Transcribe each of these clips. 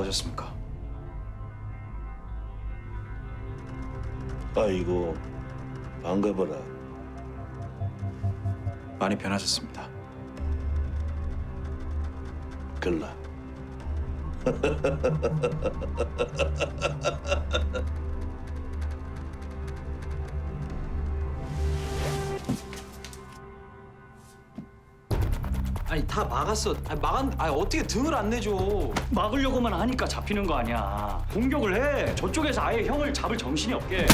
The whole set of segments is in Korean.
가까우셨습니까? 아이고 반가워라 많이 변하셨습니다. 글라 아니 다 막았어. 아니, 막았. 아니 어떻게 등을 안 내줘? 막으려고만 하니까 잡히는 거 아니야. 공격을 해. 저쪽에서 아예 형을 잡을 정신이 없게.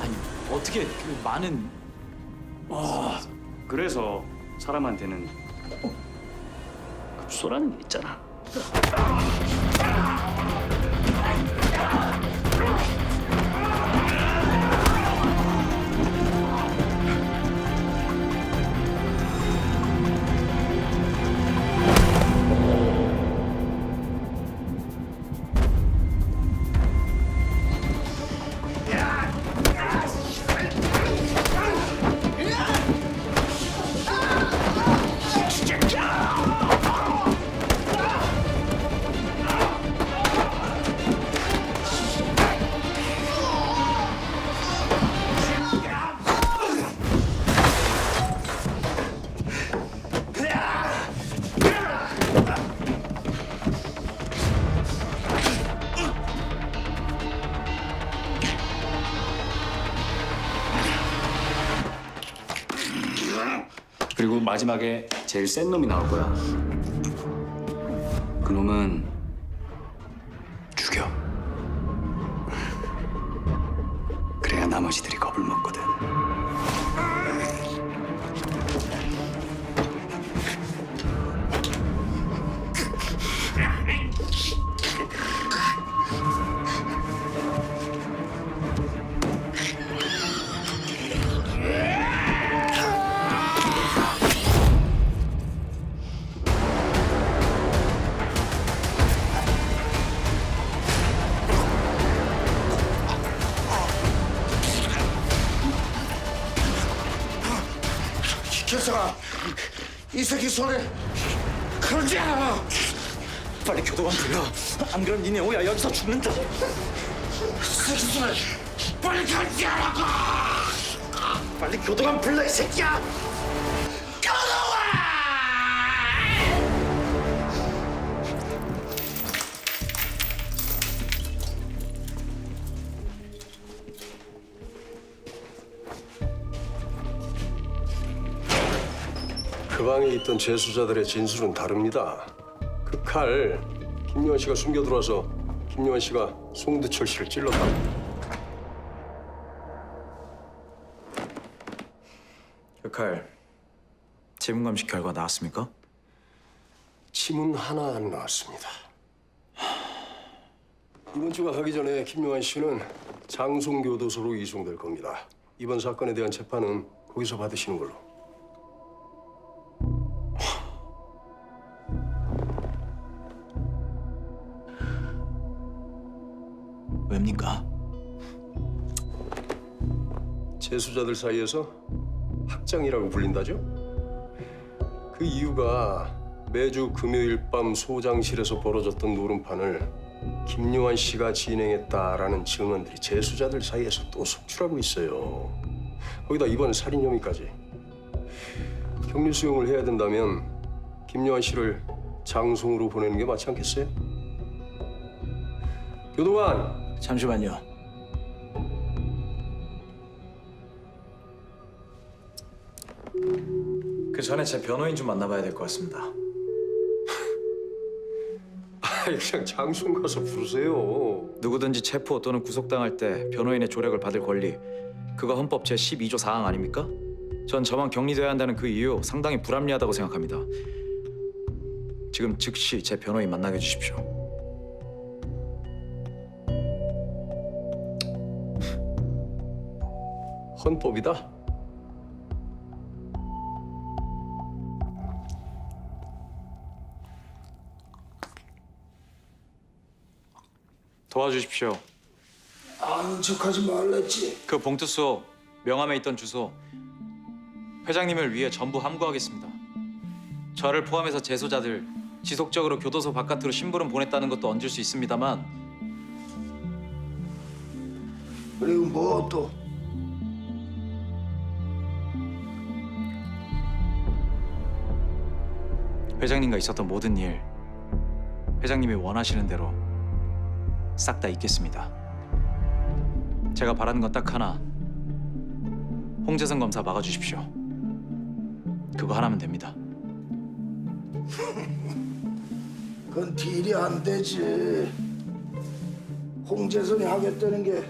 아니 어떻게 그 많은 그래서 사람한테는 급소라는 게 있잖아. 그리고 마지막에 제일 센 놈이 나올 거야. 그 놈은 죽여. 그래야 나머지들이 겁을 먹거 새끼 손에 그러지 않아 빨리 교도관 불러. 안 그럼 니네 오야 여기서 죽는다. 새끼 손에 빨리 가지 않아 빨리 교도관 불러 이 새끼야. 그 방에 있던 재수자들의 진술은 다릅니다. 그 칼 김요한 씨가 숨겨 들어와서 김요한 씨가 송두철 씨를 찔렀다. 그 칼 지문 감식 결과 나왔습니까? 지문 하나 안 나왔습니다. 이번 주가 가기 전에 김요한 씨는 장송교도소로 이송될 겁니다. 이번 사건에 대한 재판은 거기서 받으시는 걸로. 왜입니까? 재수자들 사이에서 학장이라고 불린다죠? 그 이유가 매주 금요일 밤 소장실에서 벌어졌던 노름판을 김요한 씨가 진행했다라는 증언들이 재수자들 사이에서 또 속출하고 있어요. 거기다 이번 살인 혐의까지. 격리 수용을 해야 된다면 김요한 씨를 장송으로 보내는 게 맞지 않겠어요? 교도관, 잠시만요. 그 전에 제 변호인 좀 만나봐야 될 것 같습니다. 아이, 그냥 장송 가서 부르세요. 누구든지 체포 또는 구속당할 때 변호인의 조력을 받을 권리 그거 헌법 제 12조 4항 아닙니까? 전 저만 격리돼야 한다는 그 이유 상당히 불합리하다고 생각합니다. 지금 즉시 제 변호인 만나게 해 주십시오. 헌법이다. 도와주십시오. 아는 척하지 말랬지. 그 봉투 속 명함에 있던 주소 회장님을 위해 전부 함구하겠습니다. 저를 포함해서 재소자들 지속적으로 교도소 바깥으로 심부름 보냈다는 것도 얹을 수 있습니다만 그리고 뭐 또? 회장님과 있었던 모든 일 회장님이 원하시는 대로 싹다 잊겠습니다. 제가 바라는 건 딱 하나. 홍재선 검사 막아주십시오. 그거 하나면 됩니다. 그건 딜이 안 되지. 홍재선이 하겠다는 게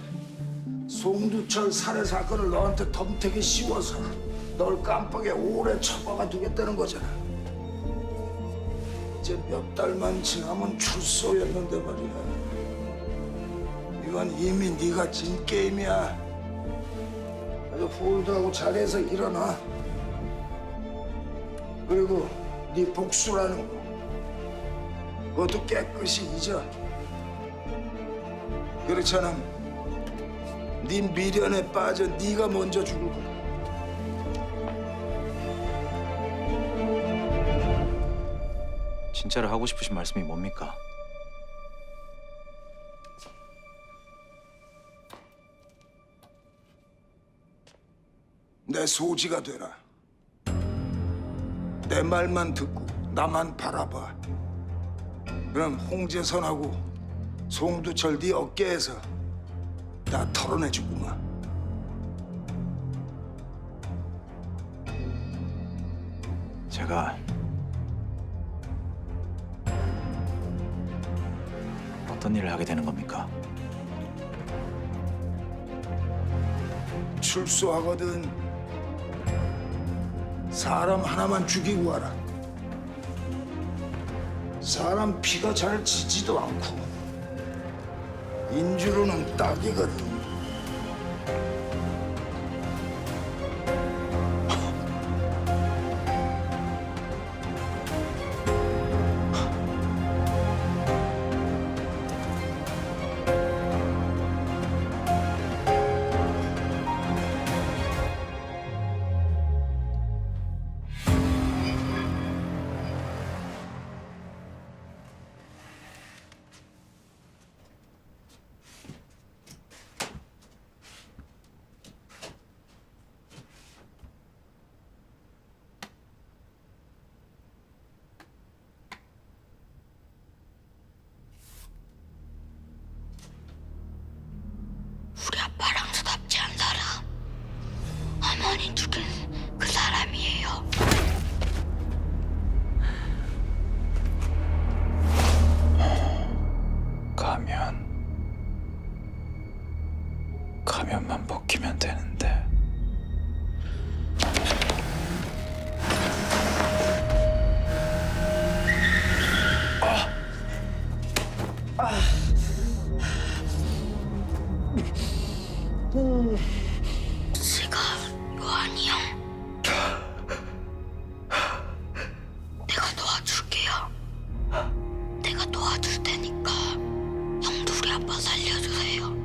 송두철 살해 사건을 너한테 덤태기 씌워서 널 깜빡에 오래 처박아 두겠다는 거잖아. 이제 몇 달만 지나면 출소였는데 말이야. 이건 이미 네가 진 게임이야. 아주 홀드하고 자리에서 일어나. 그리고 네 복수라는 거. 그것도 깨끗이 잊어. 않으면 네 미련에 빠져 네가 먼저 죽을 거야. 진짜로 하고 싶으신 말씀이 뭡니까? 내 소지가 되라. 내 말만 듣고 나만 바라봐. 그럼 홍재선하고 송두철 네 어깨에서 다 털어내주구만. 제가 어떤 일을 하게 되는 겁니까? 출소하거든. 사람 하나만 죽이고 와라. 사람 피가 잘 지지도 않고 인주로는 딱이거든 가면 가면만 벗기면 되는데. 내가 도와줄게요. 내가 도와줄 우리 아빠 살려주세요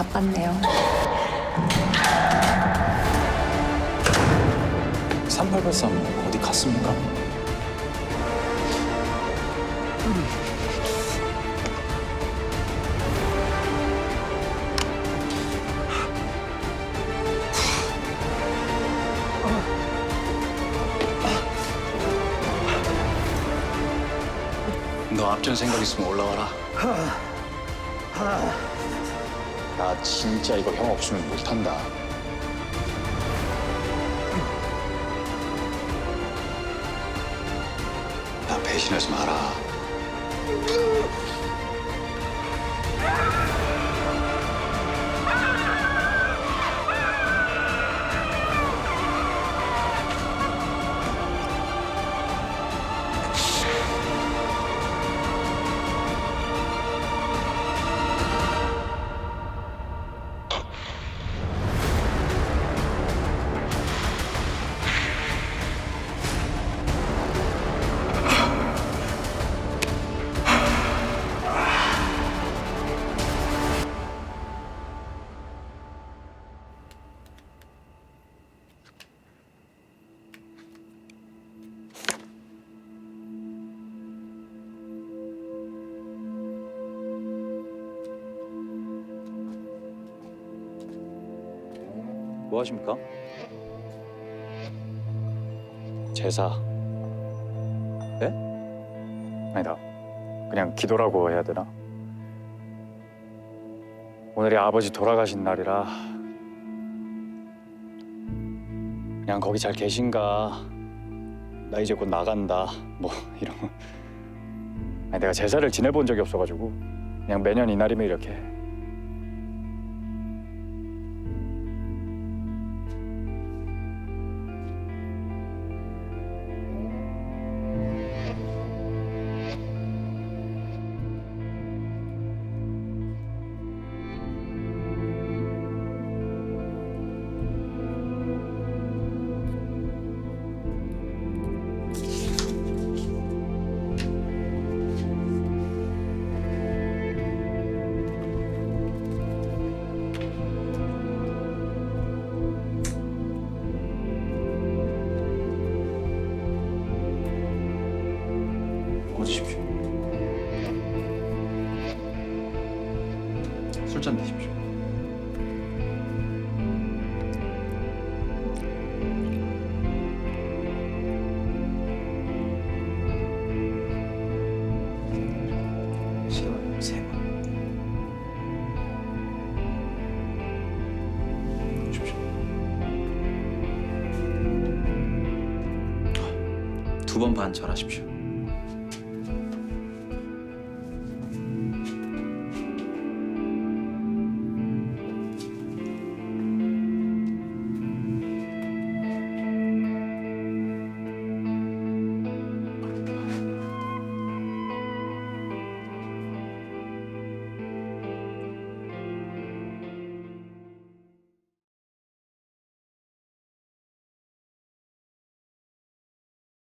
나갔네요. 3883 어디 갔습니까? 너 앞전 생각 있으면 올라와라. 나 진짜 이거 형 없으면 못한다. 나 배신하지 마라. 뭐 하십니까? 제사. 네? 아니다. 그냥 기도라고 해야 되나? 오늘이 아버지 돌아가신 날이라 그냥 거기 잘 계신가? 나 이제 곧 나간다. 뭐 이런. 거. 아니, 내가 제사를 지내본 적이 없어가지고 그냥 매년 이날이면 이렇게. 술잔 드십시오. 시간 세 번. 주십시오. 두 번 반 절하십시오.